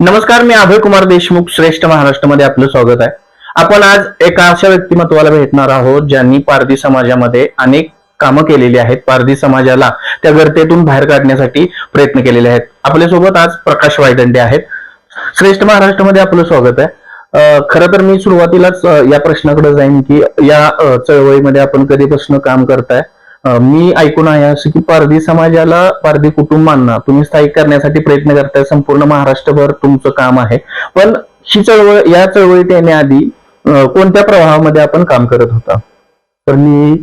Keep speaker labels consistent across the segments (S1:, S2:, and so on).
S1: नमस्कार मी अभय कुमार देशमुख श्रेष्ठ महाराष्ट्रामध्ये आपलं स्वागत आहे. आपण आज एका अशा व्यक्तिमत्वाला भेटणार आहोत ज्यांनी पारधी समाजामध्ये अनेक कामं केलेली आहेत. पारधी समाजाला त्या गर्तेतून बाहेर काढण्यासाठी प्रयत्न केलेले आहेत. आपल्यासोबत आज प्रकाश वायदंडे आहेत. श्रेष्ठ महाराष्ट्रामध्ये आपलं स्वागत आहे. खर खरं तर मी सुरुवातीलाच या प्रश्नाकडे जाईन की या चळवळीमध्ये आपण कधीपासून काम करताय? मी ऐकून आहे असं की पारधी समाजाला पारधी कुटुंबांना तुम्ही स्थायिक करण्यासाठी प्रयत्न करताय संपूर्ण महाराष्ट्रभर तुमचं काम आहे. पण ही चळवळ या चळवळीत येण्याआधी कोणत्या प्रवाहामध्ये आपण काम करत होता?
S2: तर मी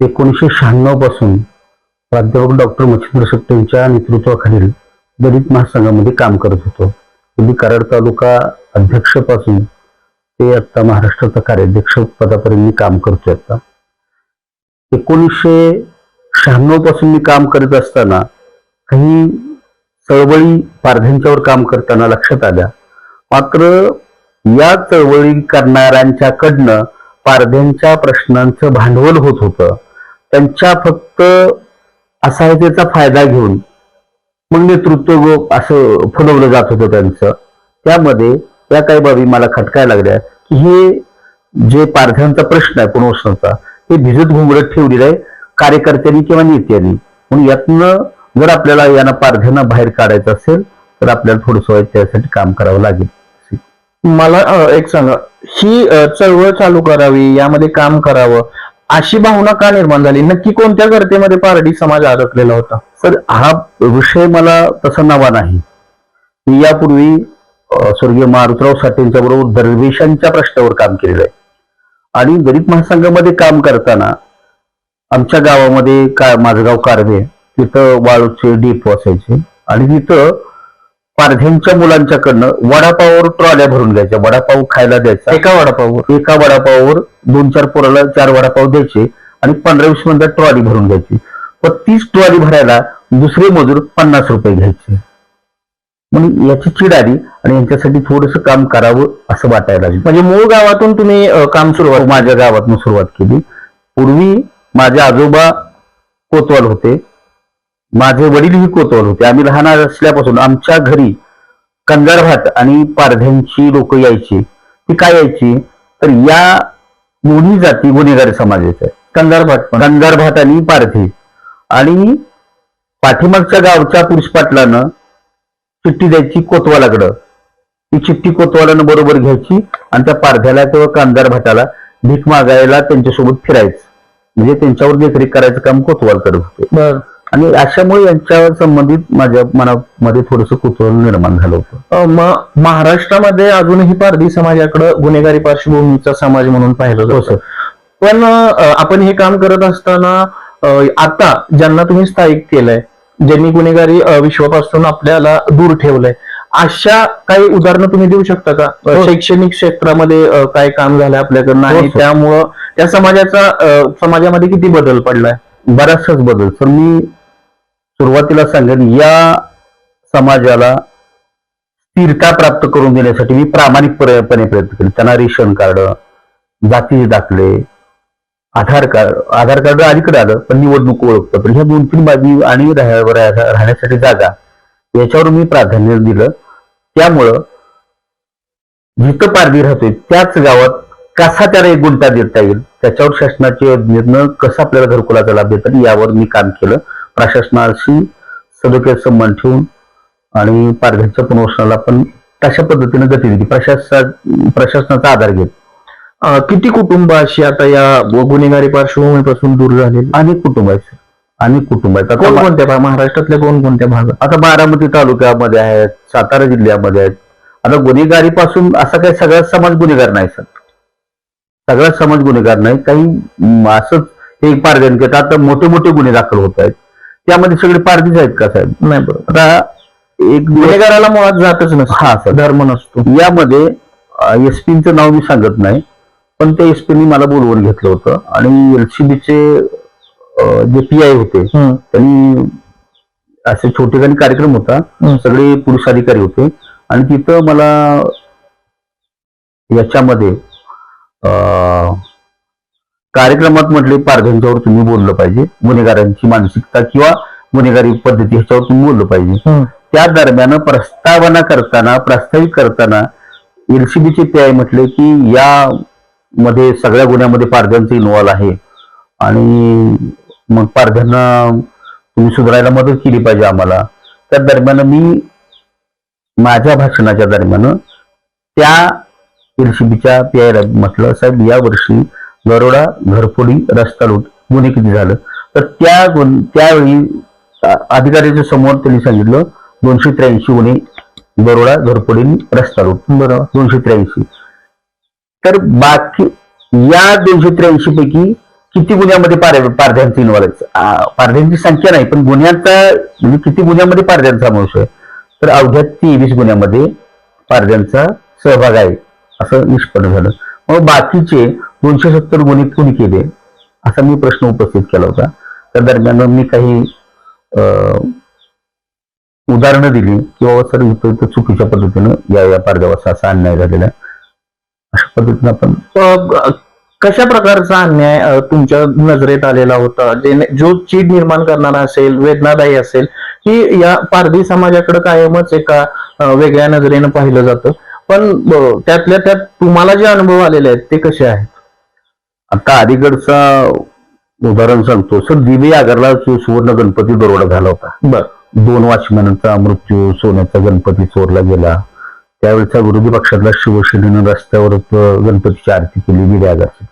S2: एकोणीसशे शहाण्णवपासून प्राध्यापक डॉक्टर मच्छिंद्र सट्टेंच्या नेतृत्वाखालील दलित महासंघामध्ये काम करत होतो. मी कराड तालुका अध्यक्षपासून ते आता महाराष्ट्राचा कार्याध्यक्ष पदापर्यंत मी काम करतोय आता एकोणीसशे शहाण्णवपासून मी काम करत असताना काही चळवळी पारध्यांच्यावर काम करताना लक्षात आल्या. मात्र या चळवळी करणाऱ्यांच्याकडनं पारध्यांच्या प्रश्नांचं भांडवल होत होतं. त्यांच्या फक्त असहायतेचा फायदा घेऊन मग नेतृत्व असं फुलवलं जात होतं त्यांचं. त्यामध्ये या काही बाबी मला खटकायला लागल्या की हे जे पारध्यांचा प्रश्न आहे पुनर्वसनाचा हे भिजत घुंगडत ठेवलेलं आहे. कार्यकर्त्यांनी किंवा नेत्यांनी. म्हणून यातनं जर आपल्याला यांना पारध्यांना बाहेर काढायचं असेल तर आपल्याला थोडंसं त्यासाठी काम करावं लागेल.
S1: मला एक सांगा. ही चळवळ चालू करावी यामध्ये काम करावं अशी भावना का निर्माण झाली? नक्की कोणत्या गर्तेमध्ये पारडी समाज अडकलेला होता?
S2: सर हा विषय मला तसा नवा नाही. मी यापूर्वी स्वर्गीय मारुतराव साठेंच्या बरोबर दरवेशांच्या प्रश्नावर काम केलेलं आहे. आणि दलित महासंघामध्ये काम करताना आमच्या गावामध्ये का माझं गाव कारवे तिथं वाळूचे डेप असायचे. आणि तिथं पारध्यांच्या मुलांच्याकडनं वडापाववर ट्रॉल्या भरून घ्यायच्या. वडापाव खायला द्यायचा.
S1: एका वडापाववर?
S2: एका वडापाववर दोन चार पोराला चार वडापाव द्यायचे आणि पंधरा वीस मिनिटात ट्रॉली भरून घ्यायची. पण तीच ट्रॉली भरायला दुसरे मजूर पन्नास रुपये घ्यायचे. म्हणून याची चिड आली आणि यांच्यासाठी थोडस काम करावं असं वाटायला लागलं.
S1: म्हणजे मूळ गावातून तुम्ही अं, काम सुरुवात
S2: माझ्या गावातून सुरुवात केली. पूर्वी माझे आजोबा कोतवाल होते. माझे वडीलही कोतवाल होते. आम्ही लहान असल्यापासून आमच्या घरी भात आणि पारध्यांची लोक यायची. ती काय यायची? तर या दोन्ही जाती गुन्हेगारी समाजाच्या आहेत.
S1: पण.
S2: भात आणि पारधी. आणि पाठीमागच्या गावच्या पुरुष पाटलानं चिठ्ठी द्यायची कोतवालाकडं. ती चिठ्ठी कोतवालानं बरोबर घ्यायची आणि त्या पारध्याला किंवा कांदार भाटाला भीक मागायला त्यांच्यासोबत फिरायचं. म्हणजे त्यांच्यावर देखरेख करायचं काम कोतवाल करत होते आणि अशामुळे यांच्या संबंधित माझ्या मनामध्ये थोडस कुतूहल निर्माण झालं होतं.
S1: महाराष्ट्रामध्ये अजूनही पारधी समाजाकडे गुन्हेगारी पार्श्वभूमीचा समाज म्हणून पाहिलं
S2: हो
S1: जातं पण अं, आपण हे काम करत असताना आता ज्यांना तुम्ही स्थायिक केलंय ज्यांनी गुन्हेगारी विश्वापासून आपल्याला दूर ठेवलंय. अशा काही उदाहरणं तुम्ही देऊ शकता का?
S2: हो.
S1: शैक्षणिक क्षेत्रामध्ये काय काम झालंय आपल्याकडनं
S2: हो,
S1: आणि
S2: सर.
S1: त्यामुळं त्या समाजाचा समाजामध्ये किती बदल पडलाय?
S2: बराचसाच बदल. तर मी सुरुवातीला सांगेन या समाजाला स्थिरता प्राप्त करून देण्यासाठी मी प्रामाणिकपणे प्रयत्न केले. त्यांना रेशन कार्ड जातीचे दाखले आधार कार्ड आधार कार्ड अलीकडे आलं पण निवडणूक ओळखपत्र ह्या दोन तीन बाबी आणि राहण्यासाठी जागा याच्यावर मी प्राधान्य दिलं. त्यामुळं जिथं पारधी राहतोय त्याच गावात कसा त्याला एक गुंता देता येईल त्याच्यावर शासनाचे योजनेतनं कसा आपल्याला घरकुलाचा लाभ देतात यावर मी काम केलं. प्रशासनाशी सदोक्यात संबंध ठेवून आणि पारध्याच्या पुनर्वसनाला पण तशा पद्धतीने गती दिली प्रशासना प्रशासनाचा आधार घेत
S1: अं, किती कुटुंब अशी आता या गुन्हेगारी पार्श्वभूमीपासून दूर झालेली?
S2: अनेक कुटुंब आहेत अनेक कुटुंब आहेत. आता
S1: कोणकोणत्या भाग? महाराष्ट्रातल्या कोणकोणत्या भागात?
S2: आता बारामती तालुक्यामध्ये आहेत सातारा जिल्ह्यामध्ये आहेत. आता गुन्हेगारी पासून असा काही सगळा समाज गुन्हेगार नाही सर. सगळा समाज गुन्हेगार नाही. काही म, असंच एक पारध्यांचे आता मोठे मोठे गुन्हे दाखल होत आहेत. त्यामध्ये सगळे पारधीच आहेत का साहेब?
S1: नाही बरोबर.
S2: आता एक
S1: गुन्हेगाराला मुळात जातच नसतो.
S2: हा सर.
S1: धर्म नसतो.
S2: यामध्ये एसपीचं नाव मी सांगत नाही. पण त्या एसपीनी मला बोलवून घेतलं होतं. आणि एलसीबीचे जे पी आय होते त्यांनी असे छोटेखानी कार्यक्रम होता. सगळे पुरुष अधिकारी होते. आणि तिथं मला याच्यामध्ये अं, कार्यक्रमात म्हटले पारध्यांच्यावर तुम्ही बोललं पाहिजे. गुन्हेगारांची मानसिकता किंवा गुन्हेगारी पद्धती ह्याच्यावर तुम्ही बोललं पाहिजे. त्या दरम्यान प्रस्तावना करताना प्रस्तावित करताना एलसीबीचे पी आय म्हटले की या मध्ये सगळ्या गुन्ह्यामध्ये पारध्यांचं इन्व्हॉल्व आहे. आणि मग पारध्यांना तुम्ही सुधारायला मदत केली पाहिजे आम्हाला. त्या दरम्यान मी माझ्या भाषणाच्या दरम्यान त्या एलसीबीच्या पी आयला म्हटलं साहेब या वर्षी गरोडा घरफोडी रस्ता लूट गुन्हे किती झालं? तर त्या गुन त्यावेळी अधिकाऱ्याच्या समोर त्यांनी सांगितलं दोनशे त्र्याऐंशी गुन्हे गरोडा घरफोडी रस्ता लूट
S1: बरोबर.
S2: दोनशे त्र्याऐंशी. तर बाकी या दोनशे त्र्याऐंशी पैकी किती गुन्ह्यामध्ये पार पारध्यांचं इन्व्हॉल्व पारध्यांची संख्या नाही पण गुन्ह्यांचा म्हणजे किती गुन्ह्यामध्ये पारध्यांचा समावेश आहे? तर अवघ्या तेवीस गुन्ह्यामध्ये पारध्यांचा सहभाग आहे असं निष्पन्न झालं. मग बाकीचे दोनशे सत्तर गुन्हे कोणी केले? असा मी प्रश्न उपस्थित केला होता. त्या दरम्यान मी काही अं, उदाहरणं दिली किंवा सर इथं चुकीच्या पद्धतीनं या या पारध्यावर असा अन्याय झालेला आहे. अशा पद्धतीनं आपण
S1: कशा प्रकारचा अन्याय अ, तुमच्या नजरेत आलेला होता? जेणे- जो चीड निर्माण करणारा असेल वेदनादायी असेल की या पारधी समाजाकडे कायमच एका अ, वेगळ्या नजरेनं पाहिलं जातं? पण अ, त्यातल्या त्यात तुम्हाला जे अनुभव आलेले आहेत ते कसे आहेत?
S2: आता अलीकडचा उदाहरण सांगतो. सर दिवे आगरला जो सुवर्ण गणपती दरोडा झाला होता.
S1: बर.
S2: दोन वॉचमॅनचा मृत्यू सोन्याचा गणपती चोरला गेला. त्यावेळेचा विरोधी पक्षातला शिवसेनेनं रस्त्यावर गणपतीची आरती केली विडे आगारची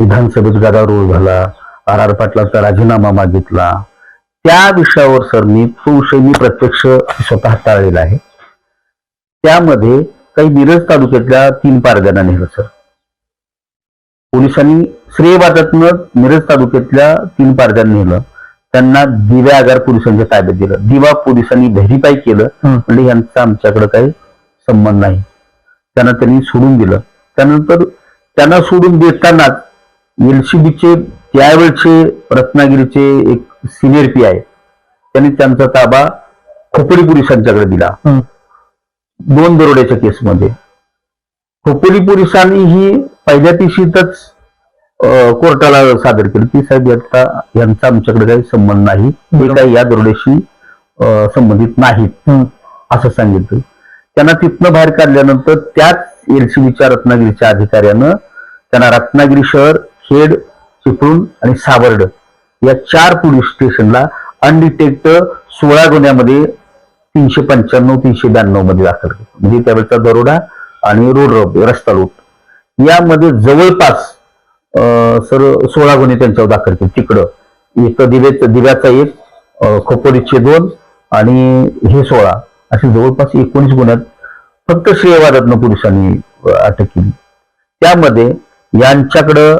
S2: विधानसभेत गदारोळ झाला आर आर पाटलाचा राजीनामा मागितला. त्या विषयावर सर मी तो विषय मी प्रत्यक्ष स्वतः हाताळलेला आहे. त्यामध्ये काही मिरज तालुक्यातल्या तीन पारद्यांना नेलं सर. पोलिसांनी श्रेयवादातनं मिरज तालुक्यातल्या तीन पारद्यांना नेलं. त्यांना दिव्या आगार पोलिसांच्या ताब्यात दिलं. दिवा पोलिसांनी व्हेरीफाय केलं. म्हणजे यांचा आमच्याकडे काही संबंध नाही. त्यांना त्यांनी सोडून दिलं. त्यानंतर त्यांना सोडून देतानाच एलसीबीचे त्यावेळचे रत्नागिरीचे एक सिनियर पी आहे त्यांनी त्यांचा ताबा खोपडी पोलिसांच्याकडे दिला. दोन दरोड्याच्या केसमध्ये. खोपोली पोलिसांनी ही पहिल्या दिवशीतच कोर्टाला सादर केलं. की साहेब यांचा यांचा आमच्याकडे काही संबंध नाही.
S1: बरोबर.
S2: काही या दरोड्याशी संबंधित नाहीत. असं सांगितलं. त्यांना तिथनं बाहेर काढल्यानंतर त्याच एलसीबीच्या रत्नागिरीच्या अधिकाऱ्यानं त्यांना रत्नागिरी शहर खेड चिपळूण आणि सावर्ड या चार पोलीस स्टेशनला अनडिटेक्ट सोळा गुन्ह्यामध्ये तीनशे पंच्याण्णव तीनशे ब्याण्णवमध्ये दाखल म्हणजे त्यावेळेचा दरोडा आणि रोड रॉबरी रस्ता लूट. यामध्ये जवळपास अं, सर सोळा गुन्हे त्यांच्यावर दाखल केले. तिकडं एक दिवे दिव्याचा एक अं, खोपोलीचे दोन आणि हे सोळा. असे जवळपास एकोणीस गुन्ह्यात फक्त श्रेयवादातनं पुरुषांनी अटक केली. त्यामध्ये यांच्याकडं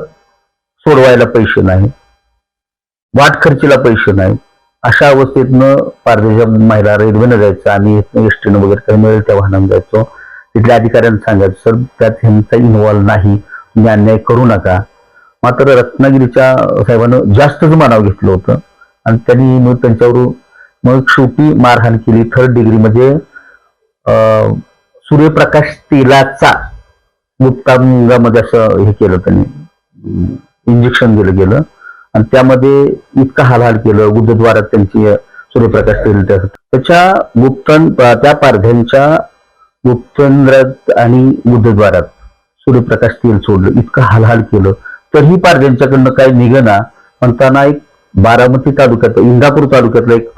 S2: सोडवायला पैसे नाही वाट खर्चीला पैसे नाही अशा अवस्थेतनं पारदेशा महिला रेल्वेनं जायचं आणि एसटीनं वगैरे काही मिळेल त्या वाहनानं जायचो. तिथल्या अधिकाऱ्यांना सांगायचं सर त्यात ह्यांचा इन्व्हॉल्व नाही तुम्ही अन्याय करू नका. मात्र रत्नागिरीच्या साहेबानं जास्तच मानाव घेतलं होतं. आणि त्यांनी मग त्यांच्यावर मग शेवटी मारहाण केली. थर्ड डिग्री अं, सूर्यप्रकाश तेलाचा मुक्तांगामध्ये असं हे केलं त्यांनी. इंजेक्शन दिलं गेलं. आणि त्यामध्ये इतका हालहाल केलं. गुरुद्वारात त्यांची सूर्यप्रकाश तेल त्याच्या गुप्तन त्या पारध्यांच्या गुप्तंद्रात आणि बुद्धद्वारात सूर्यप्रकाश तेल सोडलं. इतकं हालहाल केलं. तरीही पारध्यांच्याकडनं काही निघना. म्हणताना एक बारामती तालुक्यात इंदापूर तालुक्यातला एक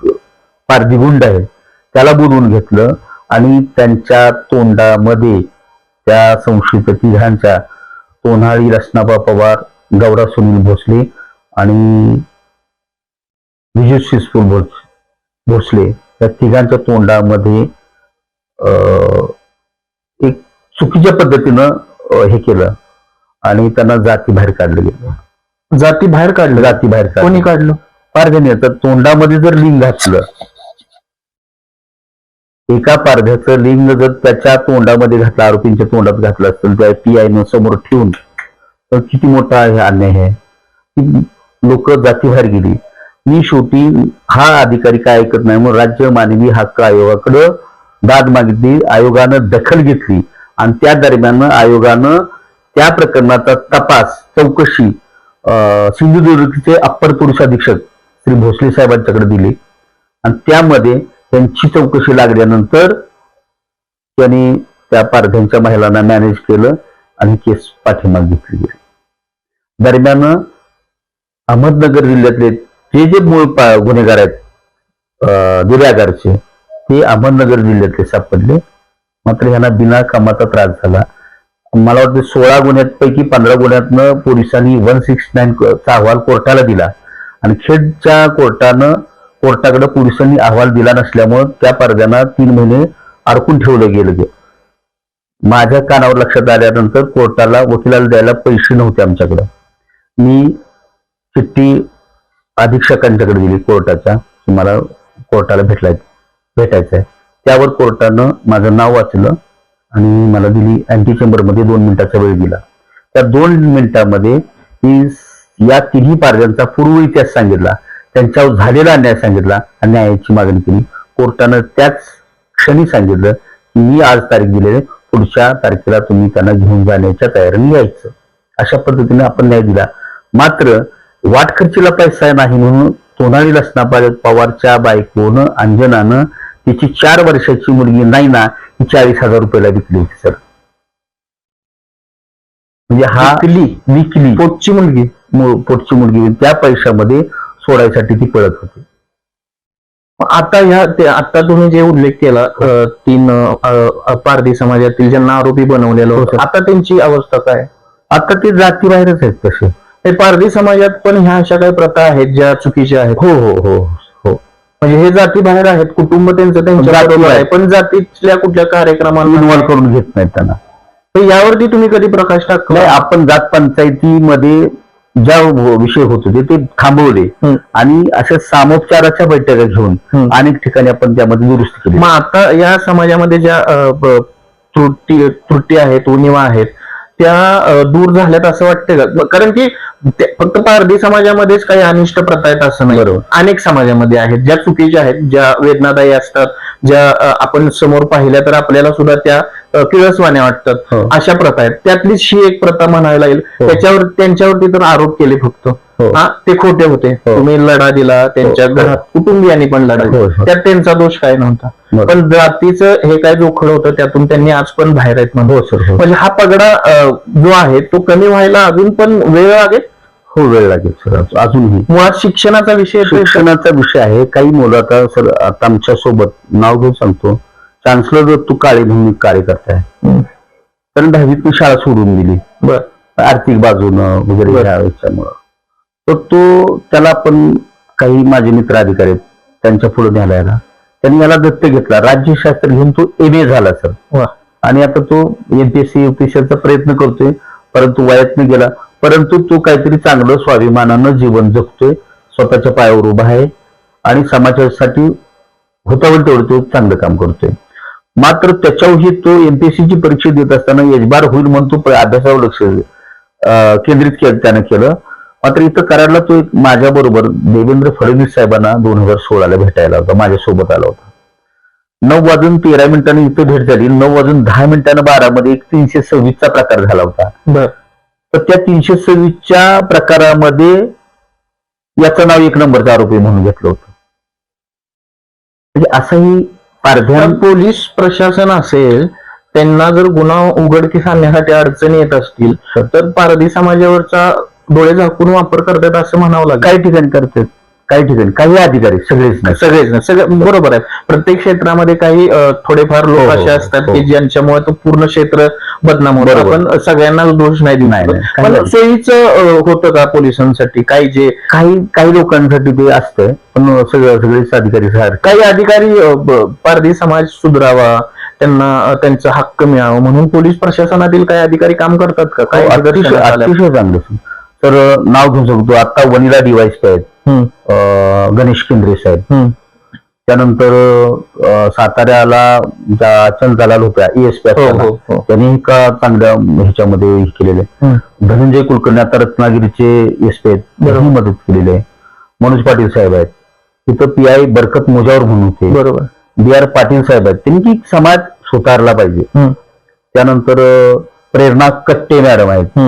S2: पारधी गुंड आहे. त्याला बोलवून घेतलं आणि त्यांच्या तोंडामध्ये त्या संशयित तिघांच्या तोन्हाळी रत्नाबा पवार गौरा सुनील भोसले आणि विजय शिसपूर भोस भोसले या तिघांच्या तोंडामध्ये अं, एक चुकीच्या पद्धतीनं हे केलं आणि त्यांना जाती बाहेर काढलं गेलं.
S1: जाती बाहेर काढलं?
S2: जाती बाहेर
S1: कोणी
S2: काढलं? पारध्याने तर तोंडामध्ये जर लिंग घातलं एका पारध्याचं लिंग जर त्याच्या तोंडामध्ये घातलं आरोपींच्या तोंडात घातलं असेल त्या पी आय समोर ठेवून तर किती मोठा हे अन्याय आहे? लोक जातीबाहेर गेली. मी शेवटी हा अधिकारी काय ऐकत नाही मग राज्य मानवी हक्क आयोगाकडं दाद मागितली आयोगानं दखल घेतली. आणि त्या दरम्यान आयोगानं त्या प्रकरणाचा तपास चौकशी अं, सिंधुदुर्गचे अप्पर पोलीस अधीक्षक श्री भोसले साहेबांच्याकडे दिले. आणि त्यामध्ये त्यांची चौकशी लागल्यानंतर त्यांनी त्या पारध्यांच्या महिलांना मॅनेज केलं आणि केस पाठीमाग घेतली गेली. दरम्यान अहमदनगर जिल्ह्यातले जे जे मूळ गुन्हेगार आहेत अं, ते अहमदनगर जिल्ह्यातले सापडले मात्र ह्यांना बिना कामाचा त्रास झाला. मला वाटतं सोळा गुन्ह्यात पैकी पंधरा गुन्ह्यातनं पोलिसांनी वन सिक्स नाईन चा अहवाल कोर्टाला दिला. आणि खेडच्या कोर्टानं कोर्टाकडे पोलिसांनी अहवाल दिला नसल्यामुळं त्या पडद्यांना तीन महिने अडकून ठेवलं गेलं ते. माझ्या कानावर लक्षात आल्यानंतर कोर्टाला वकिलाला द्यायला पैसे नव्हते आमच्याकडं. मी चिठ्ठी अधीक्षकांच्याकडे दिली कोर्टाच्या की मला कोर्टाला भेटलाय भेटायचं आहे त्यावर कोर्टानं माझं नाव वाचलं आणि मला दिली अँटी चेंबरमध्ये दोन मिनिटाचा वेळ दिला. त्या दोन मिनिटामध्ये मी या तिन्ही पारद्यांचा पूर्व इतिहास सांगितला. त्यांच्यावर झालेला अन्याय सांगितला आणि न्यायाची मागणी केली. कोर्टानं त्याच क्षणी सांगितलं की मी आज तारीख दिलेली पुढच्या तारखेला तुम्ही त्यांना घेऊन जाण्याच्या तयारीने यायचं. अशा पद्धतीने आपण न्याय दिला. मात्र वाटखर्चीला पैसा नाही म्हणून सोनाली लसना पवारच्या बायकोनं अंजनानं तिची चार वर्षाची मुलगी नाही ना ही चाळीस हजार रुपयाला विकली होती सर. म्हणजे हा
S1: विकली?
S2: विकली.
S1: पोटची मुलगी?
S2: पोटची मुलगी. त्या पैशामध्ये सोडायसाठी ती पळत होती.
S1: आता ह्या ते आता तुम्ही जे उल्लेख केला तीन पारधी समाजातील ज्यांना आरोपी बनवलेलं
S2: हो,
S1: होतं
S2: सर.
S1: आता त्यांची अवस्था काय?
S2: आता ते जातीबाहेरच आहेत तसे
S1: हे पारधी समाजात पण ह्या अशा काही प्रथा आहेत ज्या चुकीच्या आहेत?
S2: हो हो हो हो.
S1: म्हणजे हे जाती बाहेर आहेत कुटुंब त्यांचं त्यांच्या
S2: जाती
S1: आहे. पण जातीतल्या कुठल्या कार्यक्रमांना
S2: इन्व्हॉल्व करून घेत नाहीत त्यांना.
S1: तर यावरती तुम्ही कधी प्रकाश
S2: नाही
S1: टाकला
S2: आपण जात पंचायतीमध्ये ज्या विषय होत होते ते थांबवले. आणि अशा सामोपचाराच्या बैठका घेऊन. अनेक ठिकाणी आपण त्यामध्ये दुरुस्त केली
S1: मग आता या समाजामध्ये ज्या त्रुटी त्रुटी आहेत उणिवा आहेत त्या दूर झाल्यात असं वाटतं का कारण की फक्त पारधी समाजामध्येच काही अनिष्ट प्रथा आहेत असं नाही
S2: बरोबर.
S1: अनेक समाजामध्ये आहेत ज्या चुकीच्या आहेत ज्या वेदनादायी असतात ज्या आपण समोर पाहिल्या तर आपल्याला सुद्धा त्या अ, किळसवाण्या वाटतात
S2: हो.
S1: अशा प्रथा आहेत त्यातलीच ही एक प्रथा म्हणायला येईल
S2: हो.
S1: त्याच्यावर त्यांच्यावरती तर आरोप केले फक्त
S2: हो.
S1: हा ते खोटे होते
S2: हो.
S1: तुम्ही लढा दिला त्यांच्या
S2: हो.
S1: घरात कुटुंबियांनी पण लढा
S2: हो,
S1: दिला
S2: हो.
S1: त्यात त्यांचा दोष काय नव्हता. पण जातीचं हे काय जोखड होतं त्यातून त्यांनी आज पण बाहेर आहेत म्हणून
S2: हो सर हो
S1: म्हणजे हा पगडा अ, जो आहे तो कमी व्हायला अजून पण वेळ लागेल
S2: हो वेळ लागेल सर अजून- अजूनही
S1: मुळात शिक्षणाचा विषय येतोय.
S2: शिक्षणाचा विषय आहे काही मुलं आता सर आता आमच्यासोबत नाव घेऊन सांगतो चान्सलर तू काळे म्हणून एक कार्यकर्ता आहे. कारण दहावीत शाळा सोडून दिली.
S1: बर.
S2: आर्थिक बाजूनं वगैरे
S1: बरं.
S2: ह्या याच्यामुळं. तर तो त्याला पण काही माझे मित्र अधिकारी आहेत त्यांच्या पुढे न्यायला याला त्यांनी याला दत्त घेतला. राज्यशास्त्र घेऊन तो एम ए झाला सर. आणि आता तो एमपीएससी युपीएससीचा प्रयत्न करतोय परंतु वयातनं गेला. परंतु तो काहीतरी चांगलं स्वाभिमानानं जीवन जगतोय स्वतःच्या पायावर उभा आहे आणि समाजासाठी होता होईल तेवढं तो चांगलं काम करतोय. मात्र त्याच्यावरही तो एमपीएससी ची परीक्षा देत असताना यशबार होईल म्हणून तो अभ्यासावर लक्ष केंद्रित केलं त्यानं केलं. मात्र इथं कराडला तो एक माझ्या बरोबर देवेंद्र फडणवीस साहेबांना दोन हजार सोळाला भेटायला होता माझ्यासोबत आला होता. नऊ वाजून तेरा मिनिटांनी इथं भेट झाली. नऊ वाजून दहा मिनिटांना बारामध्ये एक तीनशे सव्वीसचा प्रकार झाला होता.
S1: बर.
S2: तर त्या तीनशे सव्वीसच्या प्रकारामध्ये याचं नाव एक नंबरचा आरोपी म्हणून घेतलं होतं. म्हणजे असंही पारध्या
S1: पण पोलीस प्रशासन असेल त्यांना जर गुन्हा उघडकीस आणण्यासाठी अडचणी येत असतील तर पारधी समाजावरचा डोळे झाकून वापर करतात असं म्हणावं लागेल.
S2: काही ठिकाणी करतात. काही ठिकाणी काही अधिकारी सगळेच नाही
S1: सगळेच नाही सगळे बरोबर आहे प्रत्येक क्षेत्रामध्ये काही अ, थोडेफार लोक
S2: हो, हो,
S1: असे असतात
S2: हो.
S1: की ज्यांच्यामुळे तो पूर्ण क्षेत्र बदनाम होतं
S2: बरोबर.
S1: आपण सगळ्यांना दोष नाही देऊ
S2: नाही,
S1: शकत.
S2: नाही. काही
S1: पण
S2: नाही.
S1: सोयीचं अ, होतं का पोलिसांसाठी काही जे
S2: काही काही लोकांसाठी ते असतंय पण सगळं सगळेच अधिकारी सारखे
S1: काही अधिकारी अ, ब- पारधी समाज सुधरावा त्यांना अ, त्यांचा हक्क मिळावा म्हणून पोलीस प्रशासनातील काही अधिकारी काम करतात का काही
S2: अतिशय चांगलं. तर नाव घेऊ शकतो. आता वनिला डिवाइस आहेत गणेश केंद्रे साहेब. त्यानंतर साताऱ्याला ज्या चंदलाल होत्या एएसपी
S1: हो हो हो.
S2: त्यांनी का चांगल्या ह्याच्यामध्ये केलेले धनंजय कुलकर्णी आता रत्नागिरीचे एसपी आहेत
S1: बरोबर.
S2: त्यांनी मदत केलेली आहे. मनोज पाटील साहेब आहेत. तिथं पी आय बरकत मोजावर म्हणून होते.
S1: बरोबर.
S2: बी आर पाटील साहेब आहेत. त्यांनी की समाज सुधारला पाहिजे. त्यानंतर प्रेरणा कट्टे मॅडम आहेत.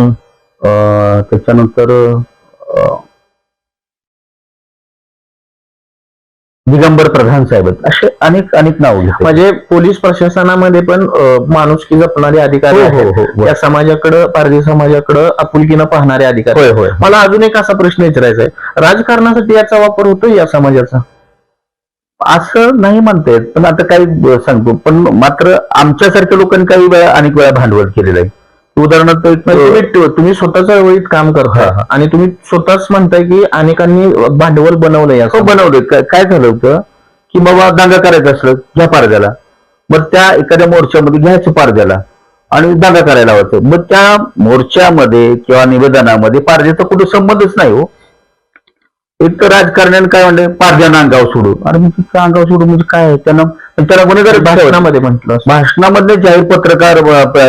S2: त्याच्यानंतर दिगंबर प्रधान साहेब आहेत. असे अनेक अनेक नाव
S1: म्हणजे पोलीस प्रशासनामध्ये पण माणुसकी जपणारे अधिकारी
S2: हो, हो,
S1: आहेत.
S2: हो, हो.
S1: त्या समाजाकडं पारधी समाजाकडं आपुलकीनं पाहणारे अधिकारी
S2: होय होय.
S1: मला अजून एक असा प्रश्न विचारायचा आहे राजकारणासाठी याचा वापर होतो या समाजाचा?
S2: असं नाही म्हणता येत. पण आता काही सांगतो. पण मात्र आमच्यासारख्या लोकांनी काही वेळा अनेक वेळा भांडवल केलेलं आहे. उदाहरणार्थ
S1: म्हणजे तुम्ही तुम्ही चळवळीत काम करता
S2: हा, हा.
S1: आणि तुम्ही स्वतःच म्हणताय की अनेकांनी भांडवल बनवलं या
S2: हो बनवले काय झालं होतं? की बाबा दांगा करायचा असलं घ्या पारद्याला. मग त्या एखाद्या मोर्चामध्ये घ्यायचं पारद्याला. आणि दांगा करायला लावायचं. मग त्या मोर्चामध्ये किंवा निवेदनामध्ये पारद्याचा कुठे संबंधच नाही हो. एक तर राजकारण्याने काय म्हणले पारद्यानं अंगाव सोडू अरे काय अंगाव सोडू म्हणजे काय? त्यांना त्याला गुन्हेगार
S1: भाषणामध्ये म्हटलं
S2: भाषणामधले जाहीर पत्रकार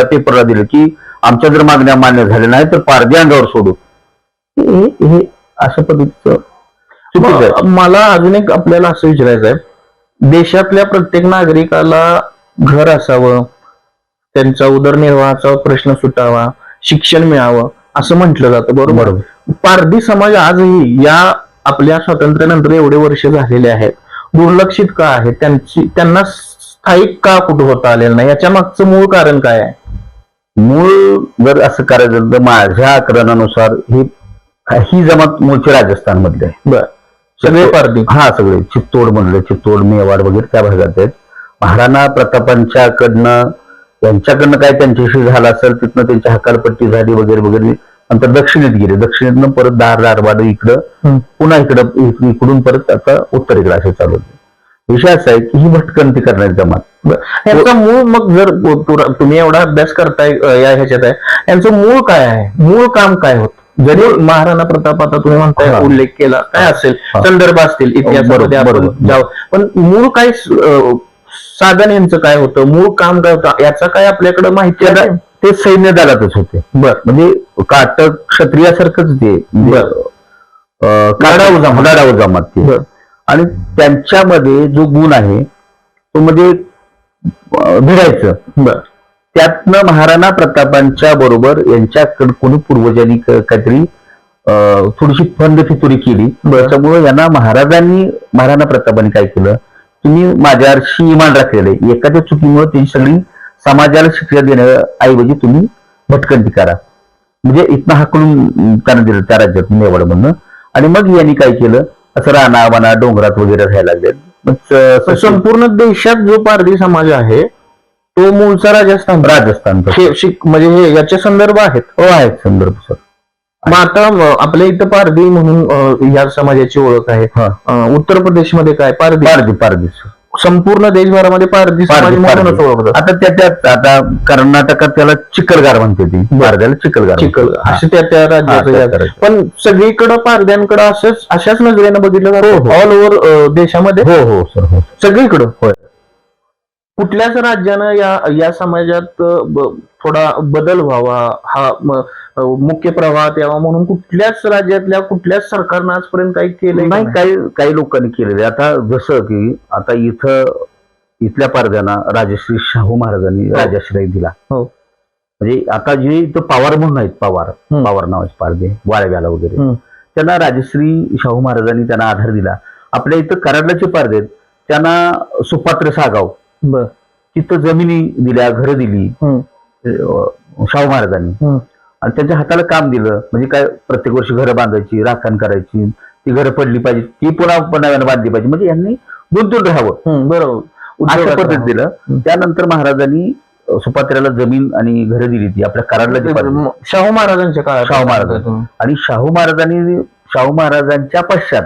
S2: पेपरला दिले की आमच्या जर मागण्या मान्य झाल्या नाही तर पारद्या अंगावर सोडू. हे हे अशा पद्धतीचं. चुकीचं आहे.
S1: म- मला अजून एक आपल्याला असं विचारायचं आहे. देशातल्या प्रत्येक नागरिकाला घर असावं त्यांचा उदरनिर्वाहाचा प्रश्न सुटावा शिक्षण मिळावं असं म्हटलं जातं बरोबर? पारधी समाज आजही या आपल्या स्वातंत्र्यानंतर एवढे वर्ष झालेले आहेत. दुर्लक्षित का आहे त्यांची त्यांना स्थायिक का कुठं होता आलेलं नाही? याच्या मागचं मूळ कारण काय आहे?
S2: मूळ जर असं करायचं झालं तर माझ्या आकलनानुसार ही ही जमात मूळची राजस्थान मधले
S1: बर. सगळे पारधी.
S2: हा सगळे. चित्तोड मधले चित्तोड मेवाड वगैरे त्या भागात आहेत. महाराणा प्रतापांच्याकडनं यांच्याकडनं काय त्यांच्याशी झालं असेल तिथनं त्यांची हकालपट्टी झाली वगैरे वगैरे. नंतर दक्षिणेत गेले. दक्षिणेतनं परत दार दारवाड इकडं. पुन्हा इकडं इक- इकडून परत आता उत्तरेकडे असे चालू होते. विषय असा आहे की ही भटकंती करणारी जमात.
S1: यांचा मूळ मग जर तुम्ही एवढा अभ्यास करताय या ह्याच्यात आहे यांचं मूळ काय आहे? मूळ काम काय होत? जरी महाराणा प्रताप आता तुम्ही म्हणताय
S2: हा.
S1: उल्लेख केला काय असेल?
S2: हा.
S1: संदर्भ असतील इतिहासामध्ये आपण
S2: बरोबर.
S1: जाऊ. पण मूळ काय साधन यांचं काय होतं? मूळ काम काय होतं? याचा काय आपल्याकडे माहिती आहे?
S2: ते सैन्य दलातच होते.
S1: बर.
S2: म्हणजे काटक क्षत्रियासारखंच ते म्हणजे,
S1: बर.
S2: अं, काढाऊ जमात. ते. आणि त्यांच्यामध्ये जो गुण आहे तो म्हणजे अं, भिडायचं. त्यातनं महाराणा प्रतापांच्या बरोबर यांच्याकडे कोणी पूर्वजांनी काहीतरी थोडीशी फंद फितुरी केली. त्याच्यामुळे यांना महाराजांनी महाराणा प्रतापांनी काय केलं? तुम्ही माझ्याशी इमान राखलेलं एखाद्या चुकीमुळे त्यांची सगळी समाजाला शिक्षा देण्याऐवजी तुम्ही भटकंती करा. म्हणजे इथनं हाकलून त्यांना दिलं त्या राज्यात मेवाडमधनं आणि मग यांनी काय केलं? असं राणा वाना डोंगरात वगैरे राहायला लागले
S1: संपूर्ण देशात जो पारधी समाज आहे तो मूळचा राजस्थान.
S2: राजस्थान
S1: म्हणजे हे याचे संदर्भ आहेत?
S2: हो आहेत संदर्भ सर.
S1: मग आता आपल्या इथं पारधी म्हणून या समाजाची ओळख आहे. उत्तर प्रदेशमध्ये काय? पारधी.
S2: पारदी पारदी सर.
S1: संपूर्ण देशभरामध्ये पारधी समाज
S2: पारधी,
S1: म्हणूनच. ओळखतात
S2: आता त्या त्यात आता कर्नाटकात त्याला चिखलगार म्हणते ती पारद्याला चिखलगार
S1: चिखल
S2: म्हणते.
S1: असे त्या त्या
S2: हा, त्या-
S1: राज्याचं
S2: त्या
S1: आहे.
S2: राज्याचं.
S1: पण सगळीकडे पारध्यांकडे असंच अशाच नजरेनं बघितलं जातं. ऑल ओव्हर देशामध्ये
S2: हो हो सर हो
S1: सगळीकडं
S2: होय.
S1: कुठल्याच राज्यानं या या समाजात थोडा बदल व्हावा हा मुख्य प्रवाहात यावा म्हणून कुठल्याच राज्यातल्या कुठल्याच सरकारनं आजपर्यंत काही केलंय का
S2: नाही? काही काही लोकांनी केलेले आता जसं की आता इथं इथल्या पारद्यांना राजश्री शाहू महाराजांनी राजाश्रय दिला
S1: हो.
S2: म्हणजे आता जे इथं पवार म्हणून आहेत पवार. पवार नावाचे पारदे वाळव्याला वगैरे. त्यांना राजश्री शाहू महाराजांनी त्यांना आधार दिला आपल्या इथं कराडलाचे पारदे त्यांना सुपात्र सागाव
S1: बर
S2: तिथं जमिनी दिल्या घरं दिली
S1: हम्म.
S2: अं, शाहू महाराजांनी
S1: हम्म.
S2: आणि त्यांच्या हाताला काम दिलं म्हणजे काय प्रत्येक वर्षी घरं बांधायची राखण करायची ती घरं पडली पाहिजे ती पुन्हा पुन्हा नव्यानं बांधली पाहिजे म्हणजे यांनी गुंतून राहावं
S1: हम्म, बरोबर
S2: अशा
S1: उद्योगात
S2: पद्धत. दिलं
S1: हम्म.
S2: त्यानंतर महाराजांनी अं, सुपात्र्याला जमीन आणि घरं दिली ती आपल्या कराडला
S1: शाहू महाराजांच्या काळात
S2: शाहू महाराज. आणि शाहू महाराजांनी शाहू महाराजांच्या पश्चात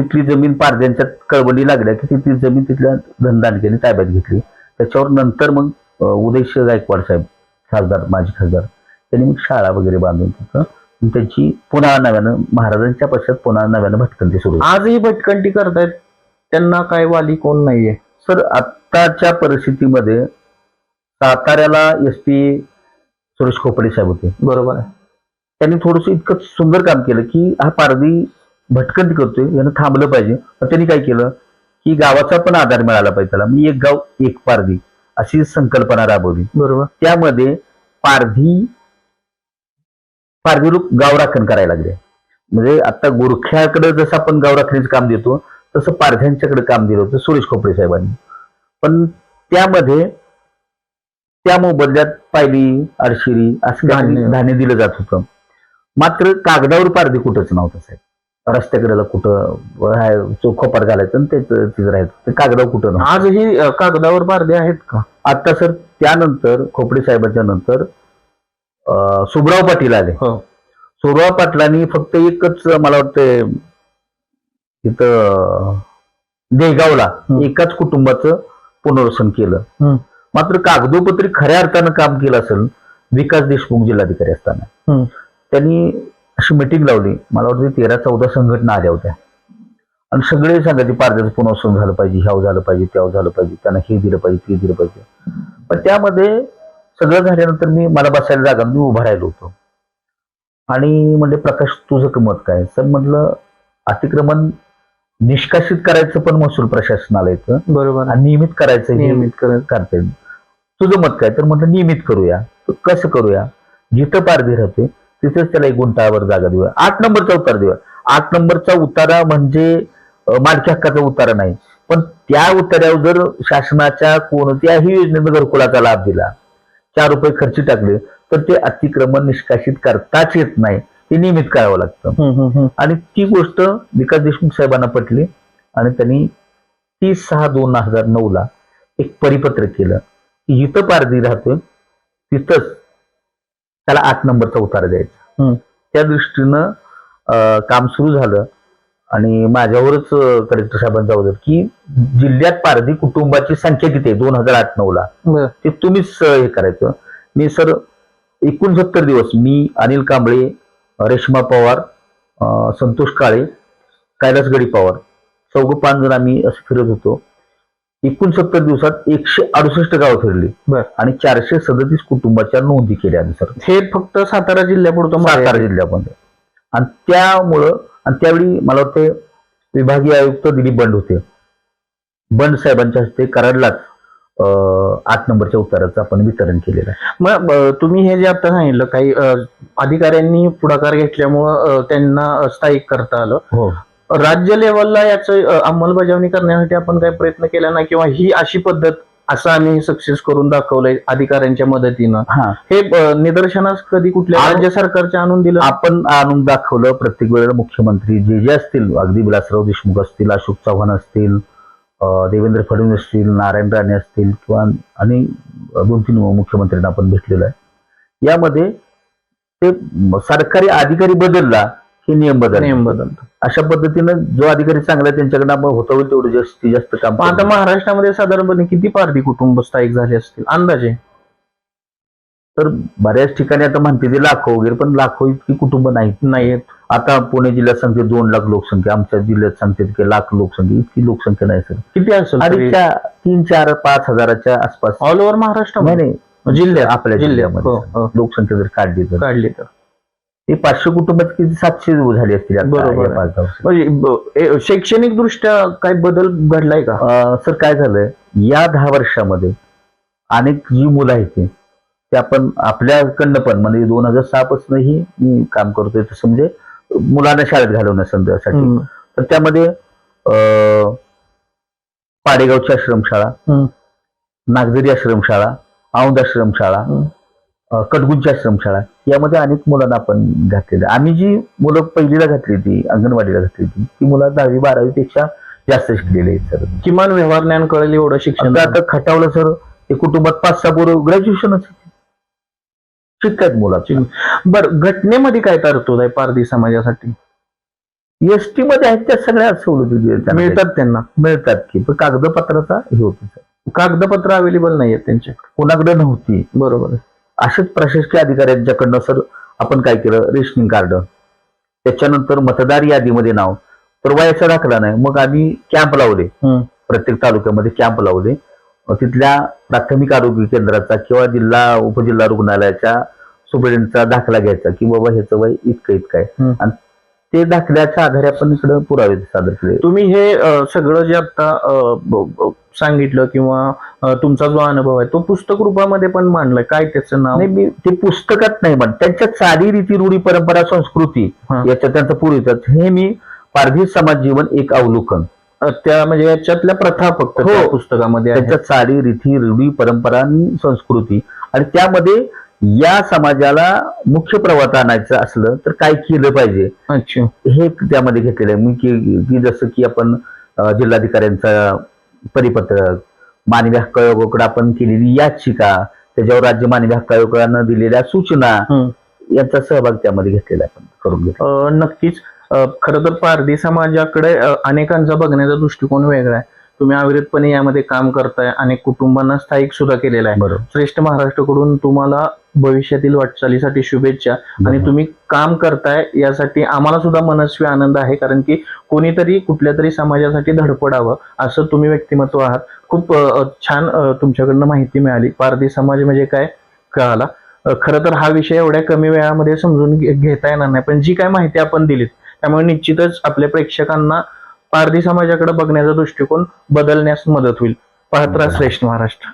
S2: तिथली जमीन पारद्यांच्या कळवली लागल्या की तिथली जमीन तिथल्या धनदानकेने ताब्यात घेतली. त्याच्यावर नंतर मग उदयश गायकवाड साहेब खासदार माजी खासदार त्यांनी मग शाळा वगैरे बांधून तिथं त्यांची पुन्हा नव्यानं महाराजांच्या पश्चात पुन्हा नव्यानं भटकंती सुरू.
S1: आजही भटकंती करतायत. त्यांना काय वाली कोण नाहीये?
S2: सर आत्ताच्या परिस्थितीमध्ये साताऱ्याला एस पी सुरेश खोपडे साहेब होते.
S1: बरोबर आहे.
S2: त्यांनी थोडस इतकं सुंदर काम केलं की हा पारधी भटकंती करतोय यानं थांबलं पाहिजे. मग त्यांनी काय केलं? की गावाचा पण आधार मिळाला पाहिजे त्याला. मी एक गाव एक पारधी. अशी संकल्पना राबवली.
S1: बरोबर.
S2: त्यामध्ये पारधी पारधी लोक गाव राखण करायला लागले. म्हणजे आता गुरख्याकडे जसं आपण गाव राखण्याचं काम देतो तसं पारध्यांच्याकडे काम दिलं होतं सुरेश खोपडे साहेबांनी. पण त्यामध्ये त्या मोबदल्यात पायली अडशिरी असं.
S1: धान्य
S2: दिलं जात होतं. मात्र कागदावर पारधी कुठंच नव्हतं साहेब. रस्त्याकडेला कुठं राहाय- जो खोपार घालायचं आणि तेच तिथं राहायचं. ते कागदावर कुठं नव्हतं.
S1: आजही अ, कागदावर पारदे आहेत का?
S2: आता सर त्यानंतर खोपडे साहेबांच्या नंतर अं, सुभराव पाटील आले.
S1: हो.
S2: सुभराव पाटलांनी फक्त एकच मला वाटतं इथं देगावला
S1: हं.
S2: एकाच कुटुंबाचं पुनर्वसन केलं.
S1: हं.
S2: मात्र कागदोपत्री खऱ्या अर्थानं काम केलं असेल विकास देशमुख जिल्हाधिकारी असताना.
S1: हं.
S2: त्यांनी अशी मिटिंग लावली. मला वाटतं तेरा चौदा संघटना आल्या होत्या. आणि सगळे सांगायचे पारद्याचं पुनर्वसन झालं पाहिजे ह्याव झालं पाहिजे त्याव झालं पाहिजे त्यांना हे दिलं पाहिजे ते दिलं पाहिजे. पण त्यामध्ये सगळं झाल्यानंतर मी मला बसायला जागा मी उभा राहिलो होतो. आणि म्हणजे प्रकाश तुझं मत काय? सर म्हटलं अतिक्रमण निष्कासित करायचं पण महसूल प्रशासनाला येतं.
S1: बरोबर.
S2: आणि नियमित करायचं
S1: नियमित करत
S2: येईल. तुझं मत काय? तर म्हटलं नियमित करूया. कसं करूया? जिथं पारधी राहते तिथेच त्याला एक गुंठावर जागा देऊया. आठ नंबरचा उतारा देऊया. आठ नंबरचा उतारा म्हणजे मालकी हक्काचा उतारा नाही. पण त्या उतार्यावर जर शासनाच्या कोणत्याही योजनेनं घरकुलाचा लाभ दिला चार रुपये खर्ची टाकले तर ते अतिक्रमण निष्कासित करताच येत नाही. ते नियमित करावं लागतं. आणि ती गोष्ट विकास देशमुख साहेबांना पटली आणि त्यांनी तीस सहा दोन हजार नऊ ला एक परिपत्र केलं. की जिथं पारधी राहतोय. तिथंच त्याला आठ नंबरचा उतारा द्यायचा. त्या दृष्टीनं काम सुरू झालं आणि माझ्यावरच कलेक्टर साहेबांचा होतं की जिल्ह्यात पारधी कुटुंबाची संख्या किती आहे दोन हजार आठ नऊ ला. ते तुम्हीच हे करायचं मी सर एकोणसत्तर दिवस मी अनिल कांबळे रेश्मा पवार संतोष काळे कैलास गडी पवार चौघ पाच जण आम्ही असं फिरत होतो एकोणसत्तर दिवसात एकशे अडुसष्ट गावं फिरली.
S1: बर.
S2: आणि चारशे सदतीस कुटुंबाच्या नोंदी केल्या सर
S1: हे फक्त सातारा जिल्ह्यापुरतं
S2: सातारा. जिल्ह्यामध्ये. आणि त्यामुळं आणि त्यावेळी मला वाटते विभागीय आयुक्त दिलीप बंड होते. बंड साहेबांच्या हस्ते कराडलाच आठ नंबरच्या उत्तराचं आपण वितरण केलेलं आहे.
S1: मग तुम्ही हे जे आता सांगितलं काही अधिकाऱ्यांनी पुढाकार घेतल्यामुळं त्यांना स्थायिक करता आलं.
S2: हो.
S1: राज्य लेवलला याचं अंमलबजावणी करण्यासाठी आपण काही प्रयत्न केला नाही किंवा ही अशी पद्धत असं आम्ही सक्सेस करून दाखवलंय अधिकाऱ्यांच्या मदतीनं.
S2: हा.
S1: हे निदर्शनास कधी कुठल्या राज्य सरकारच्या आणून दिलं?
S2: आपण आणून दाखवलं प्रत्येक वेळेला मुख्यमंत्री जे जे असतील अगदी विलासराव देशमुख असतील अशोक चव्हाण असतील देवेंद्र फडणवीस असतील नारायण राणे असतील किंवा आणि दोन तीन मुख्यमंत्र्यांना आपण भेटलेलो आहे. यामध्ये ते सरकारी अधिकारी बदलला हे नियम बदल
S1: नियम बदलतो
S2: अशा पद्धतीनं जो अधिकारी चांगला त्यांच्याकडे आपण होता होईल तेवढं जास्तीत जास्त काम
S1: आता
S2: करू.
S1: महाराष्ट्रामध्ये साधारणपणे किती पारधी कुटुंब स्थायिक झाले असतील? अंदाजे.
S2: तर बऱ्याच ठिकाणी आता म्हणते ते लाखो वगैरे पण लाखो इतकी कुटुंब नाहीत.
S1: नाही
S2: आता पुणे जिल्ह्यात सांगते दोन लाख लोकसंख्या आमच्या जिल्ह्यात सांगते की लाख लोकसंख्या इतकी लोकसंख्या नाही सर.
S1: किती असेल?
S2: अडीचच्या तीन चार पाच हजाराच्या आसपास.
S1: ऑल ओव्हर महाराष्ट्र
S2: नाही नाही.
S1: जिल्ह्यात?
S2: आपल्या जिल्ह्यामध्ये
S1: हो, हो.
S2: लोकसंख्या जर काढली तर.
S1: काढली तर.
S2: ते पाचशे कुटुंबात किती सातशे झाली असतील आता
S1: बरोबर
S2: या. पाच.
S1: म्हणजे शैक्षणिक दृष्ट्या काही बदल घडलाय का
S2: अं, सर काय झालंय या दहा वर्षामध्ये अनेक जी मुलं आहेत ते ते आपण आपल्याकडनं पण म्हणजे दोन हजार सहा पासूनही मी काम करतोय तसं म्हणजे मुलांना शाळेत घालवण्यासाठी
S1: हम्म.
S2: तर त्यामध्ये अं, पाडेगावची आश्रमशाळा
S1: हम्म.
S2: नागझरी आश्रमशाळा औंध आश्रमशाळा
S1: हम्म.
S2: अं, कडगुंची आश्रमशाळा यामध्ये अनेक मुलांना आपण घातलेले आम्ही जी मुलं पहिलीला घातली होती अंगणवाडीला घातली होती ती मुलं दहावी बारावी पेक्षा जास्त शिकलेली आहेत सर.
S1: किमान व्यवहार ज्ञान कळेल एवढं शिक्षण
S2: आता खटावलं सर. ते कुटुंबात पाच सहा पोरं ग्रॅज्युएशनच शिकतात मुलाची
S1: बर घटनेमध्ये काय तरतूद आहे पारधी समाजासाठी?
S2: एस टी मध्ये आहेत त्या सगळ्या सवलती
S1: मिळतात त्यांना.
S2: मिळतात की कागदपत्राचा हे होतं सर.
S1: कागदपत्र अवेलेबल नाहीयेत त्यांचे
S2: कोणाकडे नव्हती.
S1: बरोबर.
S2: असेच प्रशासकीय अधिकाऱ्यांच्याकडनं सर आपण काय केलं? Rationing card. त्याच्यानंतर मतदार यादीमध्ये नाव. तर वयाचा दाखला नाही. मग आम्ही कॅम्प लावले. प्रत्येक तालुक्यामध्ये कॅम्प लावले. तिथल्या प्राथमिक आरोग्य केंद्राचा किंवा जिल्हा उपजिल्हा रुग्णालयाच्या सुप्रिटेंडचा दाखला घ्यायचा की बाबा ह्याचं वय इतकं इतकं आहे. आणि ते दाखल्याच्या आधारे आपण इकडं पुरावे सादर केले
S1: तुम्ही हे अ, सगळं जे आता सांगितलं किंवा तुमचा जो अनुभव आहे तो पुस्तक रूपामध्ये पण मांडलाय काय त्याचं नाव
S2: नाही मी ते पुस्तकात नाही म्हण त्यांच्या चाली रीती रूढी परंपरा संस्कृती
S1: हा.
S2: याच्या त्यांचा पूर्वीचाच हे मी पारधी समाज जीवन एक अवलोकन
S1: अ, त्या म्हणजे याच्यातल्या प्रथा फक्त
S2: हो.
S1: त्या पुस्तकामध्ये आहेत.
S2: त्याच्यात साडी रीती रूढी परंपरा आणि संस्कृती आणि त्यामध्ये या समाजाला मुख्य प्रवाहात आणायचं असलं तर काय केलं पाहिजे?
S1: अच्छा.
S2: हे त्यामध्ये घेतलेलं आहे. मी की की जसं की आपण जिल्हाधिकाऱ्यांचा परिपत्रक मानवी हक्क आयोगाकडे आपण केलेली याचिका त्याच्यावर राज्य मानवी हक्क आयोगानं दिलेल्या सूचना. यांचा सहभाग त्यामध्ये घेतलेला आपण करून घेतला
S1: अ, नक्कीच. खर तर पारधी समाजाकडे अनेकांचा बघण्याचा दृष्टिकोन वेगळा आहे. तुम्ही अविरतपणे यामध्ये काम करताय अनेक कुटुंबांना स्थायिक सुद्धा केलेला आहे.
S2: बरोबर.
S1: श्रेष्ठ महाराष्ट्राकडून तुम्हाला भविष्यातील वाटचालीसाठी शुभेच्छा आणि. तुम्ही काम करताय यासाठी आम्हाला सुद्धा मनस्वी आनंद आहे कारण की कोणीतरी कुठल्या तरी समाजासाठी धडपडावं असं तुम्ही व्यक्तिमत्व आहात. खूप अ, छान अ, तुमच्याकडनं माहिती मिळाली. पारधी समाज म्हणजे काय कळाला. अ, खरं तर हा विषय एवढ्या कमी वेळामध्ये समजून घे- घेता येणार नाही. पण जी काय माहिती आपण दिलीत त्यामुळे निश्चितच आपल्या प्रेक्षकांना पारधी समाजाकडे बघण्याचा दृष्टिकोन बदलण्यास मदत होईल. पाहत राहा श्रेष्ठ महाराष्ट्र.